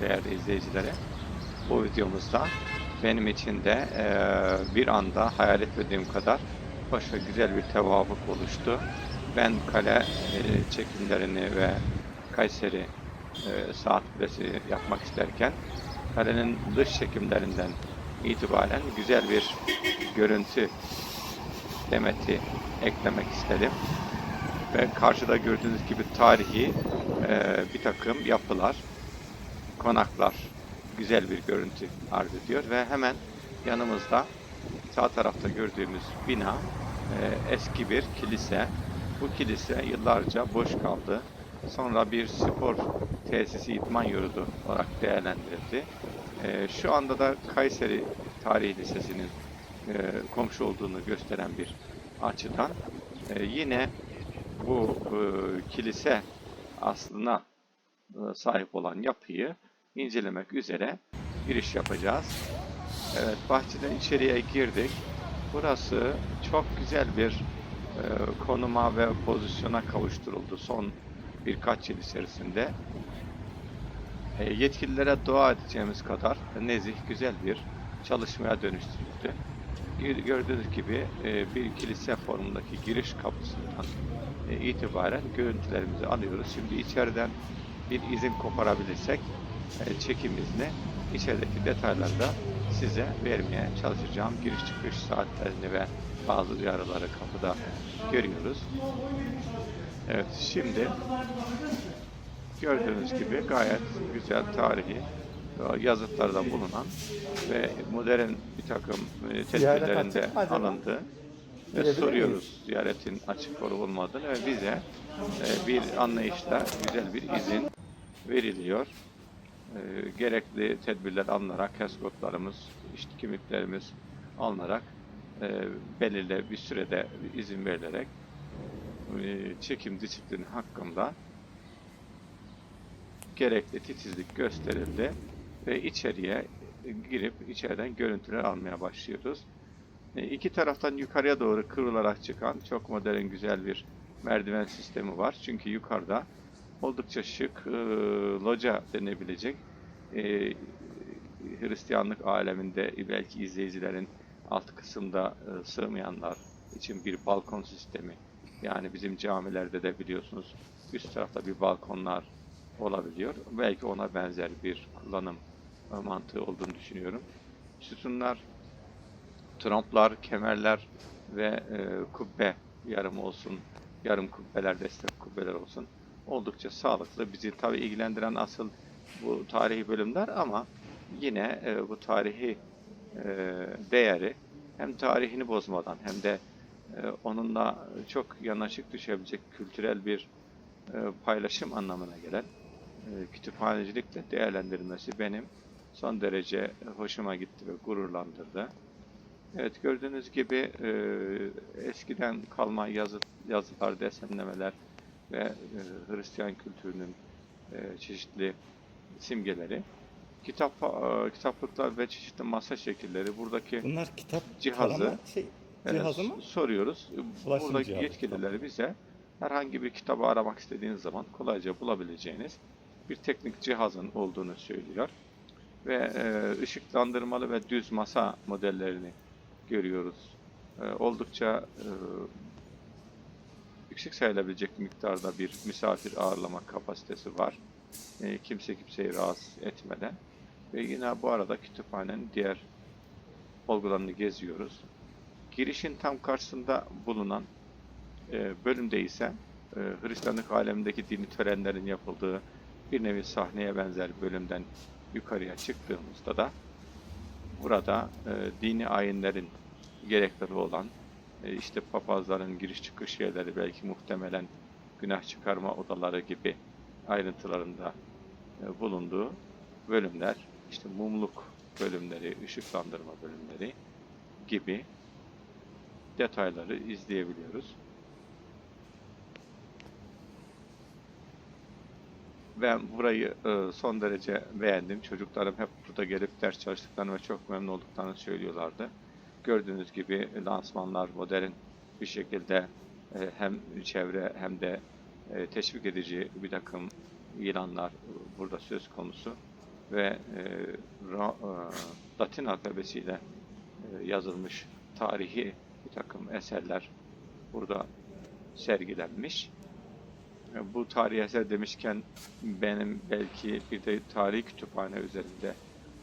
değerli izleyicilere. Bu videomuzda benim için de eee, bir anda hayal etmediğim kadar ve güzel bir tevafuk oluştu. Ben kale eee, çekimlerini ve Kayseri eee, saat kulesi yapmak isterken kalenin dış çekimlerinden itibaren güzel bir görüntü demeti eklemek istedim. Ve karşıda gördüğünüz gibi tarihi eee, bir takım yapılar, konaklar güzel bir görüntü arz ediyor ve hemen yanımızda sağ tarafta gördüğümüz bina e, eski bir kilise. Bu kilise yıllarca boş kaldı. Sonra bir spor tesisi idman yurdu olarak değerlendirildi. E, şu anda da Kayseri Tarihi Lisesi'nin e, komşu olduğunu gösteren bir açıdan e, yine bu e, kilise aslına e, sahip olan yapıyı incelemek üzere giriş yapacağız. Evet, bahçeden içeriye girdik. Burası çok güzel bir e, konuma ve pozisyona kavuşturuldu son birkaç yıl içerisinde. E, yetkililere dua edeceğimiz kadar nezih, güzel bir çalışmaya dönüştürüldü. Gör- Gördüğünüz gibi e, bir kilise formundaki giriş kapısından e, itibaren görüntülerimizi alıyoruz. Şimdi içeriden bir izin koparabilirsek çekim izni içerideki detayları da size vermeye çalışacağım. Giriş çıkış saatlerini ve bazı uyarıları kapıda görüyoruz. Evet şimdi gördüğünüz gibi gayet güzel tarihi e, yazıtlarda bulunan ve modern bir takım e, tedbirlerinde alındı. Ve soruyoruz ziyaretin açık olup olmadığını ve bize e, bir anlayışla güzel bir izin veriliyor. E, gerekli tedbirler alınarak HESCOD'larımız, işte kimliklerimiz alınarak e, belirli bir sürede izin verilerek e, çekim disiplini hakkında gerekli titizlik gösterildi ve içeriye girip içeriden görüntüler almaya başlıyoruz. E, iki taraftan yukarıya doğru kıvrılarak çıkan çok modern güzel bir merdiven sistemi var. Çünkü yukarıda oldukça şık e, loca denebilecek e, Hristiyanlık aleminde belki izleyicilerin alt kısımda e, sığmayanlar için bir balkon sistemi. Yani bizim camilerde de biliyorsunuz üst tarafta bir balkonlar olabiliyor. Belki ona benzer bir kullanım e, mantığı olduğunu düşünüyorum. Sütunlar, tramplar, kemerler ve e, kubbe yarım olsun, yarım kubbeler, destek kubbeler olsun. Oldukça sağlıklı. Bizi tabi ilgilendiren asıl bu tarihi bölümler ama yine e, bu tarihi e, değeri hem tarihini bozmadan hem de e, onunla çok yanaşık düşebilecek kültürel bir e, paylaşım anlamına gelen e, kütüphanecilikle değerlendirilmesi benim son derece hoşuma gitti ve gururlandırdı. Evet gördüğünüz gibi e, eskiden kalma yazı, yazılar, desenlemeler ve e, Hristiyan kültürünün e, çeşitli simgeleri, kitap e, kitaplıklar ve çeşitli masa şekilleri buradaki Bunlar kitap Cihazı. şey, cihazı mı? soruyoruz. Ulaşım Buradaki cihazı, yetkilileri bize herhangi bir kitabı aramak istediğiniz zaman kolayca bulabileceğiniz bir teknik cihazın olduğunu söylüyor. Ve e, ışıklandırmalı ve düz masa modellerini görüyoruz. E, oldukça e, yüksek sayılabilecek miktarda bir misafir ağırlama kapasitesi var. E, kimse kimseyi rahatsız etmeden. Ve yine bu arada kütüphanenin diğer olgularını geziyoruz. Girişin tam karşısında bulunan e, bölümde ise e, Hristiyanlık alemindeki dini törenlerin yapıldığı bir nevi sahneye benzer bölümden yukarıya çıktığımızda da burada e, dini ayinlerin gerekleri olan e, işte papazların giriş çıkış yerleri belki muhtemelen günah çıkarma odaları gibi ayrıntılarında e, bulunduğu bölümler işte mumluk bölümleri, ışıklandırma bölümleri gibi detayları izleyebiliyoruz. Ben burayı e, son derece beğendim. Çocuklarım hep burada gelip ders çalıştıklarını ve çok memnun olduklarını söylüyorlardı. Gördüğünüz gibi lansmanlar modern bir şekilde e, hem çevre hem de e, teşvik edici bir takım ilanlar burada söz konusu. ve e, Latin alfabesiyle yazılmış tarihi bir takım eserler burada sergilenmiş. Bu tarihi eser demişken benim belki bir de tarihi kütüphane üzerinde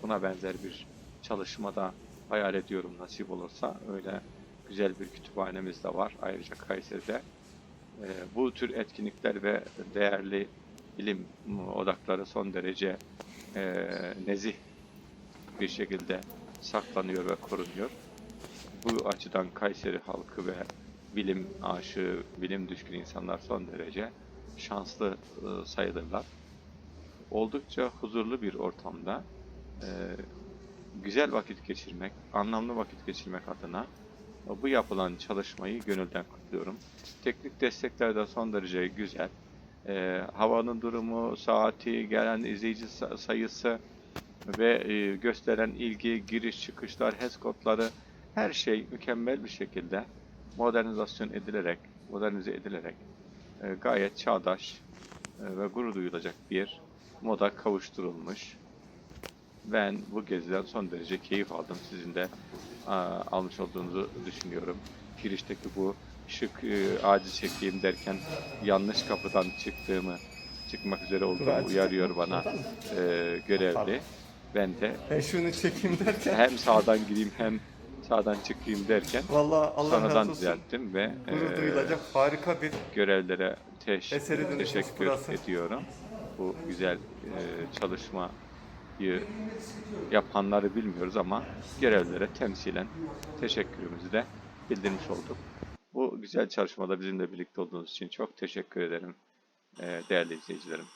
buna benzer bir çalışmada hayal ediyorum nasip olursa. Öyle güzel bir kütüphanemiz de var ayrıca Kayseri'de. E, Bu tür etkinlikler ve değerli bilim odakları son derece e, nezih bir şekilde saklanıyor ve korunuyor. Bu açıdan Kayseri halkı ve bilim aşığı, bilim düşkün insanlar son derece şanslı e, sayılırlar. Oldukça huzurlu bir ortamda e, güzel vakit geçirmek, anlamlı vakit geçirmek adına bu yapılan çalışmayı gönülden kutluyorum. Teknik destekler de son derece güzel. E, havanın durumu, saati, gelen izleyici sa- sayısı ve e, gösteren ilgi, giriş çıkışlar, HES kodları her şey mükemmel bir şekilde modernizasyon edilerek, modernize edilerek e, gayet çağdaş e, ve gurur duyulacak bir moda kavuşturulmuş. Ben bu geziden son derece keyif aldım. Sizin de aa, almış olduğunuzu düşünüyorum. Girişteki bu şık e, ağacı çekeyim derken yanlış kapıdan çıktığımı, çıkmak üzere olduğumu uyarıyor bana e, görevli. Ben de Ben şunu çekeyim derken hem sağdan gireyim hem sağdan çıkayım derken vallahi Allah sonradan düzelttim ve Gurur e, duyulacak harika bir görevlere teş- teşekkür ediyorum. Bu güzel e, çalışmayı yapanları bilmiyoruz ama görevlere temsilen teşekkürümüzü de bildirmiş olduk. Bu güzel çalışmada bizimle birlikte olduğunuz için çok teşekkür ederim e, değerli izleyicilerim.